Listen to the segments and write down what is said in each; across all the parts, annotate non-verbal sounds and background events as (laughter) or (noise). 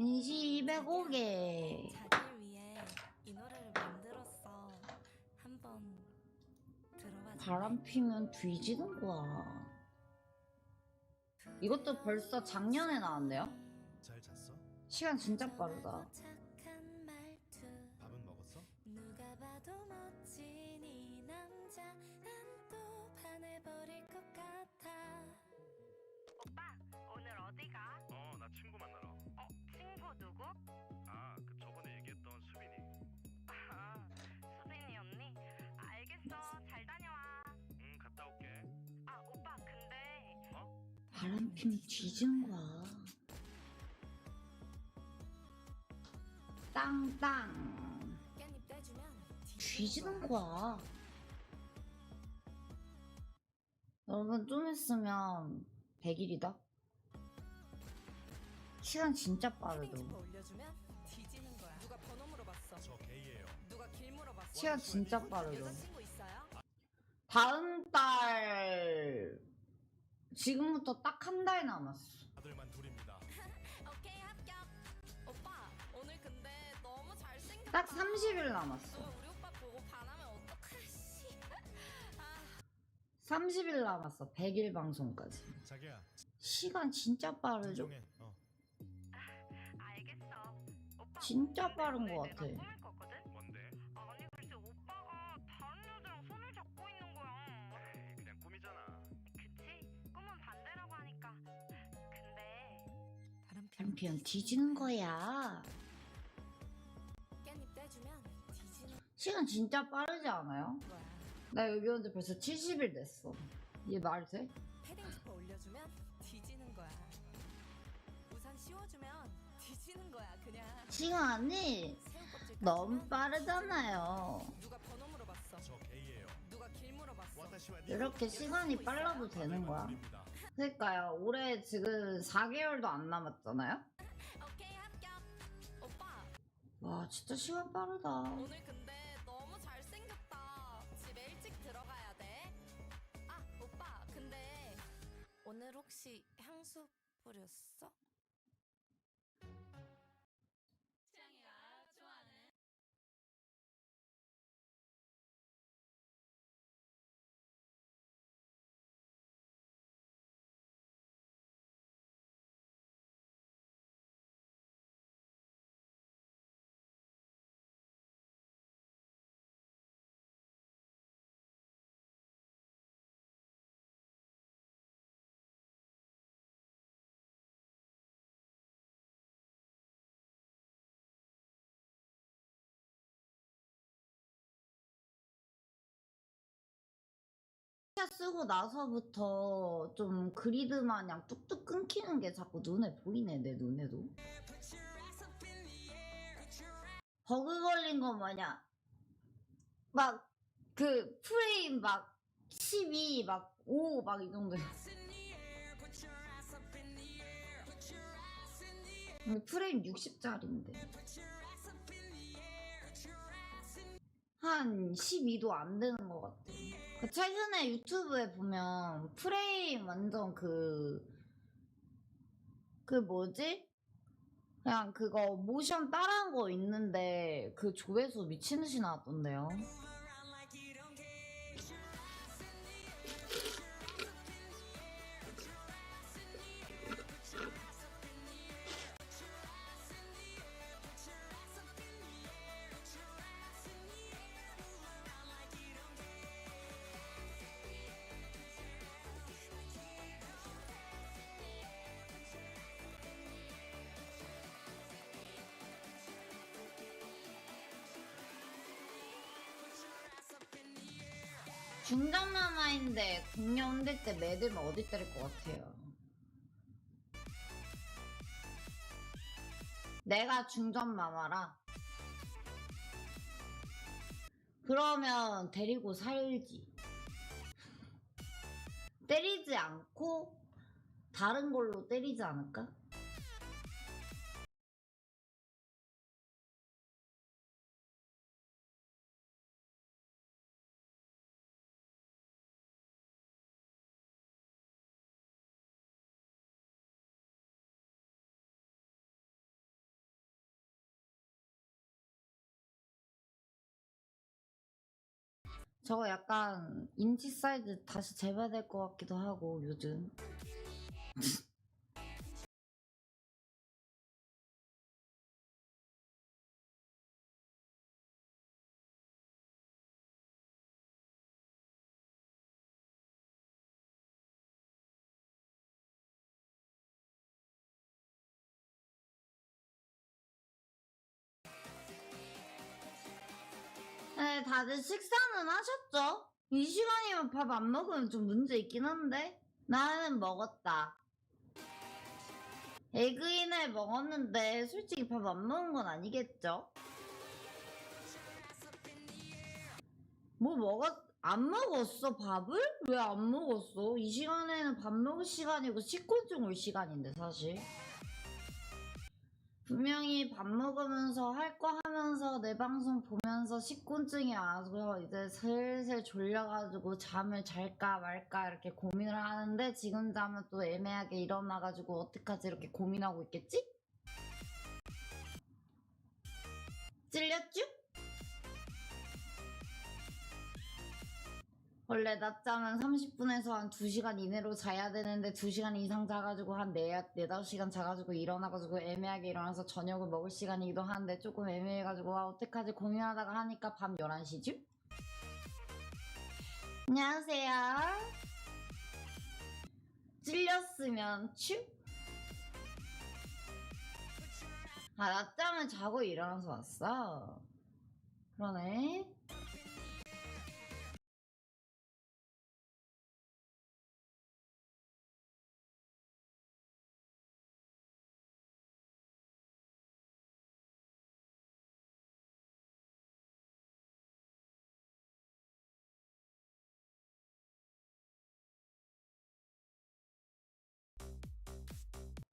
벤시의 고개 자기를 위해 이 노래를 만들었어. 한번 들어봐. 바람 피면 뒤지는 거야 이것도 벌써 작년에 나왔네요 잘 잤어? 시간 진짜 빠르다 바람 피면 뒤지는 거야. 땅땅. 뒤지는 거야. 여러분 좀 있으면 100일이다. 시간 진짜 물어봤어 시간 진짜 있어요? 다음 달 지금부터 딱 한 달 남았어. 아들만 둘입니다. (laughs) 오케이 합격. 오빠 오늘 근데 너무 잘생겼다. 딱 30일 남았어. 너 우리 오빠 보고 반하면 어떡하지 (laughs) 아. 30일 남았어 100일 방송까지. 자기야, 시간 진짜 빠르죠? 진정해. 어. 알겠어. 오빠 진짜 빠른 것 같아. 꾸밀 남편 뒤지는 거야 시간 진짜 빠르지 않아요? 나 여기 온 지 벌써 70일 됐어 이게 말이 돼? 패딩 지퍼 올려주면 뒤지는 거야 우산 씌워주면 뒤지는 거야 그냥 시간이 새우 껍질 너무 까주면 빠르잖아요 누가 번호 물어봤어 저 게이예요. 이렇게 시간이 빨라도 되는 거야. 그러니까요. 올해 지금 4개월도 안 남았잖아요? 오케이 합격 오빠. 와 진짜 시간 빠르다. 오늘 근데 너무 잘생겼다. 집에 일찍 들어가야 돼 아 오빠 근데 오늘 혹시 향수 뿌렸어? 쓰고 나서부터 좀 그리드 마냥 뚝뚝 끊기는 게 자꾸 눈에 보이네 내 눈에도. 버그 걸린 거 마냥 막그 프레임 막 12, 막 5, 막 이 정도 근데 프레임 60짜리인데. 한 12도 안 되는 것 같아. 그 최근에 유튜브에 보면 프레임 완전 그, 그 뭐지? 그냥 그거 모션 따라한 거 있는데 그 조회수 미친 듯이 나왔던데요. 중전마마인데 공룡 흔들 때 매들면 어디 때릴 것 같아요? 내가 중전 마마라. 그러면 데리고 살지. 때리지 않고 다른 걸로 때리지 않을까? 저거 약간 인치 사이즈 다시 재봐야 될 것 같기도 하고 요즘 다들 식사는 하셨죠? 이 시간이면 밥 안 먹으면 좀 문제 있긴 한데 나는 먹었다. 에그인을 먹었는데 솔직히 밥 안 먹은 건 아니겠죠? 뭐 먹었 안 먹었어 밥을? 왜 안 먹었어? 이 시간에는 밥 먹을 시간이고 식곤증 올 시간인데 사실 분명히 밥 먹으면서 할 거 하면서 내 방송 보면서 식곤증이 와서 이제 슬슬 졸려가지고 잠을 잘까 말까 이렇게 고민을 하는데 지금 자면 또 애매하게 일어나가지고 어떡하지 이렇게 고민하고 있겠지? 찔렸쥬? 원래 낮잠은 30분에서 한 2시간 이내로 자야 되는데 2시간 이상 자가지고 한 4, 4, 5시간 자가지고 일어나가지고 애매하게 일어나서 저녁을 먹을 시간이기도 한데 조금 애매해가지고 아 어떡하지 고민하다가 하니까 밤 11시죠? 안녕하세요 찔렸으면 츄? 아 낮잠을 자고 일어나서 왔어 그러네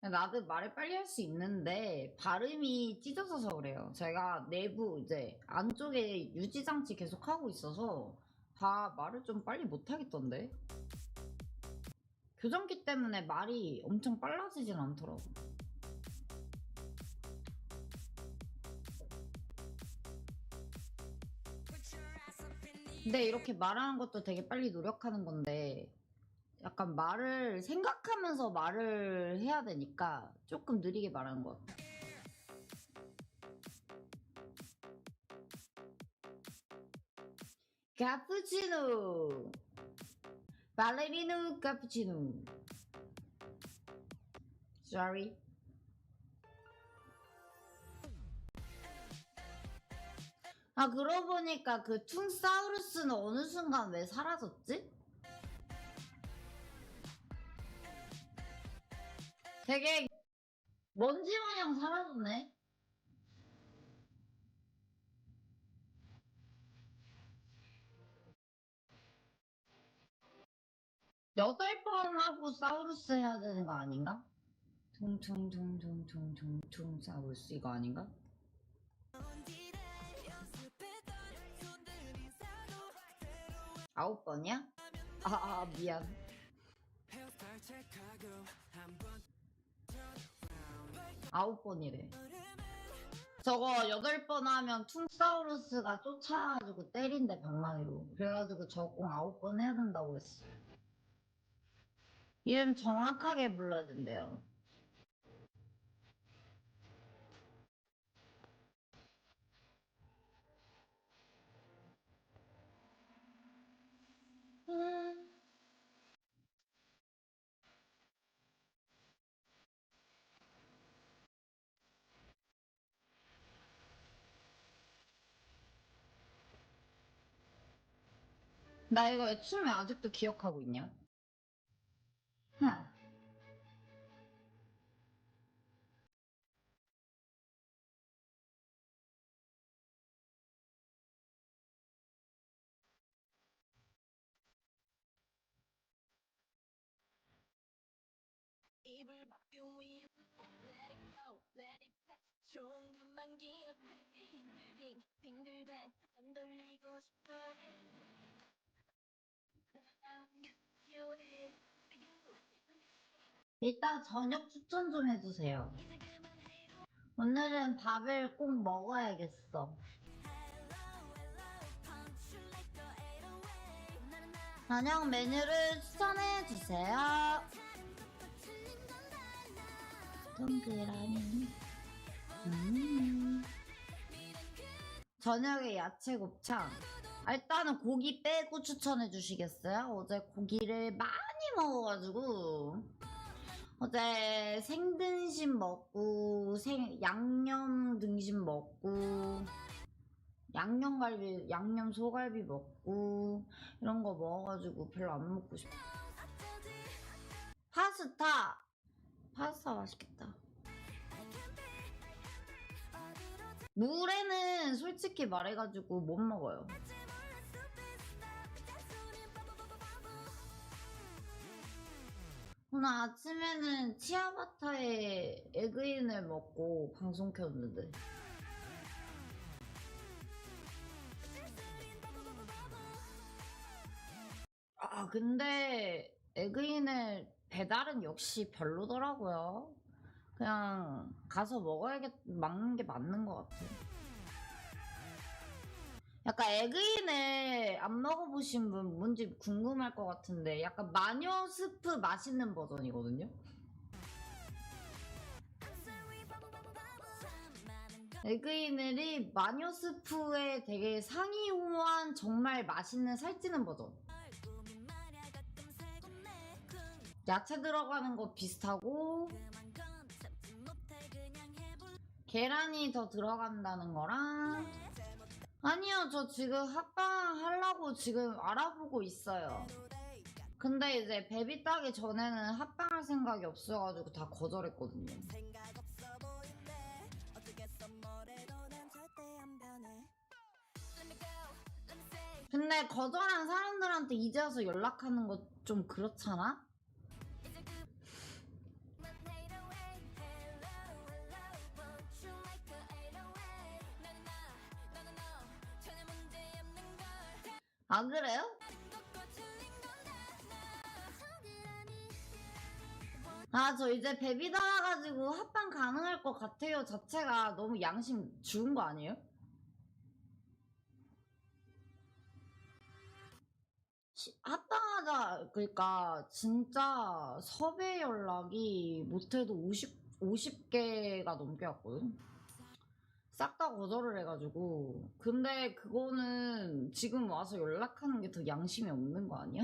나도 말을 빨리 할 수 있는데 발음이 찢어져서 그래요. 제가 내부 이제 안쪽에 유지 장치 계속 하고 있어서 다 말을 좀 빨리 못 하겠던데. 교정기 때문에 말이 엄청 빨라지진 않더라고. 근데 이렇게 말하는 것도 되게 빨리 노력하는 건데 약간 말을 생각하면서 말을 해야 되니까 조금 느리게 말하는 것 같아. 카푸치노 발레리노 카푸치노 Sorry 아 그러고 보니까 그 퉁사우루스는 어느 순간 왜 사라졌지? 되게 먼지 마냥 사라졌네. 여덟 번 하고 사우루스 해야 되는 거 아닌가? 퉁퉁퉁퉁퉁퉁퉁 사우루스 이거 아닌가? 아홉 번이야? 아, 아 미안. 아홉 번이래. 저거 여덟 번 하면 퉁사우루스가 쫓아가지고 때린대 방망이로. 그래가지고 저거 꼭 아홉 번 해야 된다고 했어. 이름 정확하게 불러야 된대요. 음. 나 이거 애춤에 아직도 기억하고 있냐? 좋은 것만 기억해. 빙, 빙글뱅, 안 돌리고 싶어. 이따 저녁 추천 좀 해주세요. 오늘은 밥을 꼭 먹어야겠어. 저녁 메뉴를 추천해 주세요. 동그라미. 음. 저녁에 야채 곱창. 아, 일단은 고기 빼고 추천해 주시겠어요? 어제 고기를 많이 먹어가지고 어제 생등심 먹고 생 양념 등심 먹고 양념갈비 양념 소갈비 먹고 이런 거 먹어가지고 별로 안 먹고 싶어. 파스타 파스타 맛있겠다. 물에는 솔직히 말해가지고 못 먹어요. 오늘 아침에는 치아바타에 에그인을 먹고 방송 켰는데. 아 근데 에그인을 배달은 역시 별로더라고요. 그냥 가서 먹어야겠 먹는 게 맞는 것 같아요 약간 에그인을 안 먹어보신 분 뭔지 궁금할 것 같은데 약간 마녀 스프 맛있는 버전이거든요 에그이넬이 마녀 스프에 되게 상이 호한 정말 맛있는 살찌는 버전. 야채 들어가는 거 비슷하고 계란이 더 들어간다는 거랑 아니요 저 지금 합방 하려고 지금 알아보고 있어요. 근데 이제 베비 따기 전에는 합방할 생각이 없어가지고 다 거절했거든요. 근데 거절한 사람들한테 이제 와서 연락하는 거 좀 그렇잖아? 안 그래요? 아, 저 이제 베비 달아가지고 합방 가능할 것 같아요 자체가 너무 양심 주은 거 아니에요? 시- 합방하자 그러니까 진짜 섭외 연락이 못해도 50 50개가 넘게 왔거든. 싹 다 거절을 해가지고 근데 그거는 지금 와서 연락하는 게 더 양심이 없는 거 아니야?